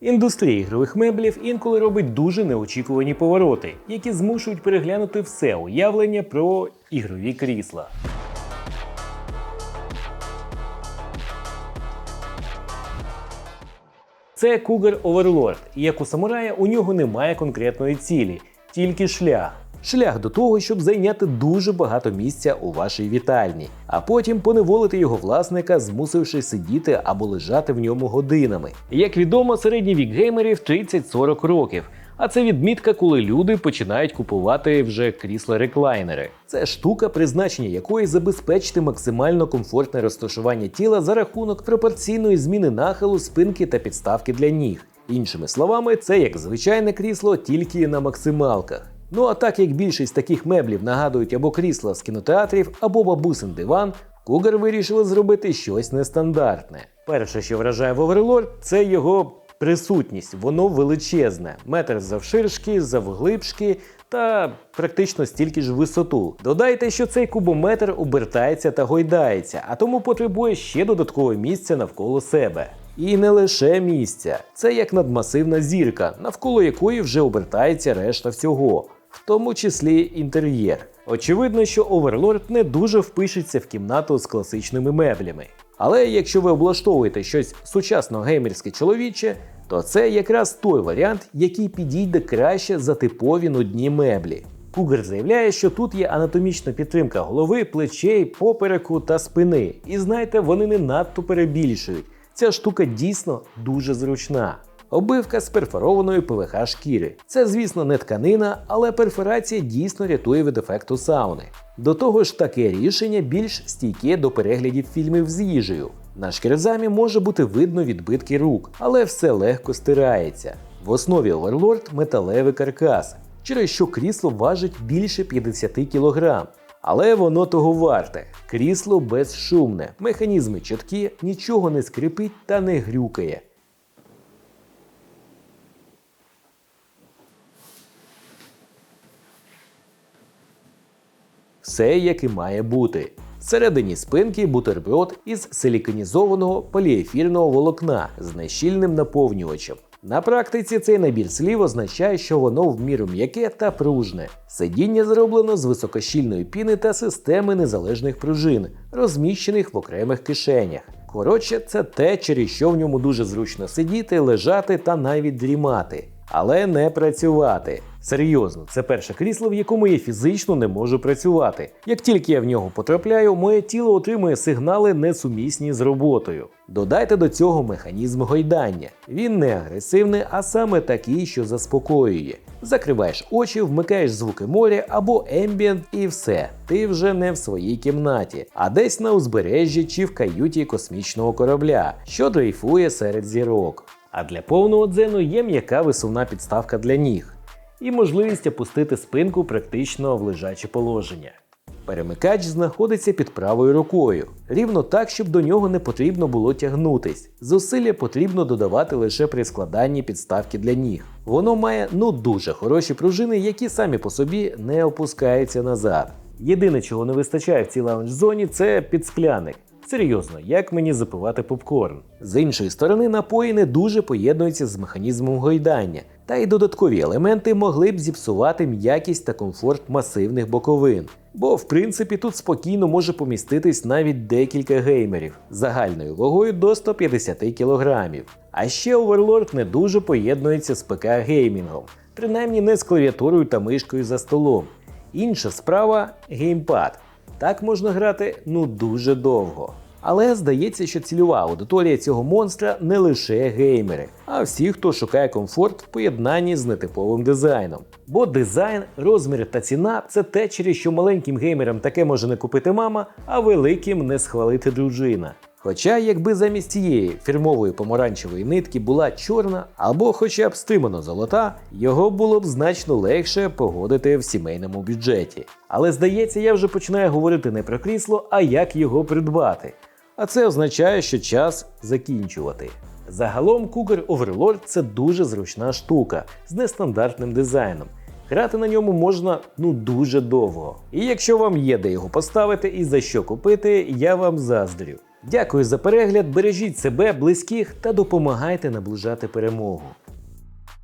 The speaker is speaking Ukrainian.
Індустрія ігрових меблів інколи робить дуже неочікувані повороти, які змушують переглянути все уявлення про ігрові крісла. Це Cougar Overlord, як у самурая у нього немає конкретної цілі, тільки шлях. Шлях до того, щоб зайняти дуже багато місця у вашій вітальні, а потім поневолити його власника, змусивши сидіти або лежати в ньому годинами. Як відомо, середній вік геймерів 30-40 років. А це відмітка, коли люди починають купувати вже крісла-реклайнери. Це штука, призначення якої забезпечити максимально комфортне розташування тіла за рахунок пропорційної зміни нахилу, спинки та підставки для ніг. Іншими словами, це як звичайне крісло, тільки на максималках. Ну а так як більшість таких меблів нагадують або крісла з кінотеатрів, або бабусин диван, Cougar вирішили зробити щось нестандартне. Перше, що вражає в Overlord, це його присутність. Воно величезне, метр завширшки, завглибшки та практично стільки ж висоту. Додайте, що цей кубометр обертається та гойдається, а тому потребує ще додаткового місця навколо себе. І не лише місця, це як надмасивна зірка, навколо якої вже обертається решта всього, в тому числі інтер'єр. Очевидно, що Overlord не дуже впишеться в кімнату з класичними меблями. Але якщо ви облаштовуєте щось сучасно геймерське чоловіче, то це якраз той варіант, який підійде краще за типові нудні меблі. Кугер заявляє, що тут є анатомічна підтримка голови, плечей, попереку та спини. І знаєте, вони не надто перебільшують. Ця штука дійсно дуже зручна. Обивка з перфорованої ПВХ шкіри. Це, звісно, не тканина, але перфорація дійсно рятує від ефекту сауни. До того ж, таке рішення більш стійке до переглядів фільмів з їжею. На шкірзамі може бути видно відбитки рук, але все легко стирається. В основі Overlord металевий каркас, через що крісло важить більше 50 кг. Але воно того варте. Крісло безшумне, механізми чіткі, нічого не скрипить та не грюкає. Все як і має бути. Всередині спинки бутерброд із силіконізованого поліефірного волокна з нещільним наповнювачем. На практиці цей набір слів означає, що воно в міру м'яке та пружне. Сидіння зроблено з високощільної піни та системи незалежних пружин, розміщених в окремих кишенях. Коротше, це те, через що в ньому дуже зручно сидіти, лежати та навіть дрімати. Але не працювати. Серйозно, це перше крісло, в якому я фізично не можу працювати. Як тільки я в нього потрапляю, моє тіло отримує сигнали несумісні з роботою. Додайте до цього механізм гойдання. Він не агресивний, а саме такий, що заспокоює. Закриваєш очі, вмикаєш звуки моря або ембієнт і все. Ти вже не в своїй кімнаті, а десь на узбережжі чи в каюті космічного корабля, що дрейфує серед зірок. А для повного дзену є м'яка висувна підставка для ніг і можливість опустити спинку практично в лежаче положення. Перемикач знаходиться під правою рукою, рівно так, щоб до нього не потрібно було тягнутись. Зусилля потрібно додавати лише при складанні підставки для ніг. Воно має ну дуже хороші пружини, які самі по собі не опускаються назад. Єдине, чого не вистачає в цій лаунж-зоні, це підскляник. Серйозно, як мені запивати попкорн? З іншої сторони, напої не дуже поєднуються з механізмом гойдання, та й додаткові елементи могли б зіпсувати м'якість та комфорт масивних боковин. Бо в принципі тут спокійно може поміститись навіть декілька геймерів загальною вагою до 150 кг. А ще Overlord не дуже поєднується з ПК геймінгом, принаймні не з клавіатурою та мишкою за столом. Інша справа геймпад. Так можна грати ну дуже довго. Але здається, що цільова аудиторія цього монстра не лише геймери, а всі, хто шукає комфорт в поєднанні з нетиповим дизайном. Бо дизайн, розмір та ціна це те, через що маленьким геймерам таке може не купити мама, а великим не схвалити дружина. Хоча, якби замість цієї фірмової помаранчевої нитки була чорна або хоча б стримано золота, його було б значно легше погодити в сімейному бюджеті. Але здається, я вже починаю говорити не про крісло, а як його придбати. А це означає, що час закінчувати. Загалом Cougar Overlord це дуже зручна штука з нестандартним дизайном. Грати на ньому можна ну дуже довго. І якщо вам є де його поставити і за що купити, я вам заздрю. Дякую за перегляд, бережіть себе, близьких та допомагайте наближати перемогу.